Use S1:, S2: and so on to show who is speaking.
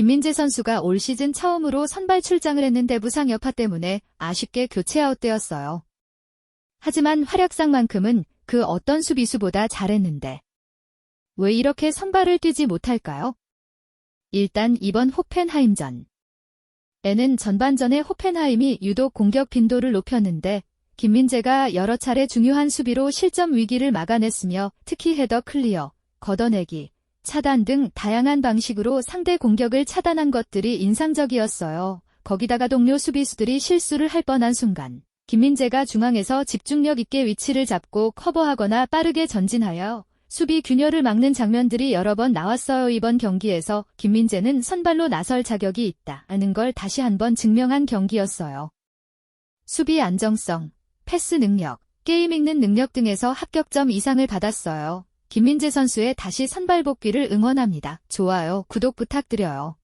S1: 김민재 선수가 올 시즌 처음으로 선발 출장을 했는데 부상 여파 때문에 아쉽게 교체 아웃되었어요. 하지만 활약상만큼은 그 어떤 수비수보다 잘했는데 왜 이렇게 선발을 뛰지 못할까요? 일단 이번 호펜하임전. 에는 전반전에 호펜하임이 유독 공격 빈도를 높였는데 김민재가 여러 차례 중요한 수비로 실점 위기를 막아냈으며 특히 헤더 클리어, 걷어내기, 차단 등 다양한 방식으로 상대 공격을 차단한 것들이 인상적이었어요. 거기다가 동료 수비수들이 실수를 할 뻔한 순간 김민재가 중앙에서 집중력 있게 위치를 잡고 커버하거나 빠르게 전진하여 수비 균열을 막는 장면들이 여러 번 나왔어요. 이번 경기에서 김민재는 선발로 나설 자격이 있다는 걸 다시 한번 증명한 경기였어요. 수비 안정성, 패스 능력, 게임 읽는 능력 등에서 합격점 이상을 받았어요. 김민재 선수의 다시 선발 복귀를 응원합니다. 좋아요, 구독 부탁드려요.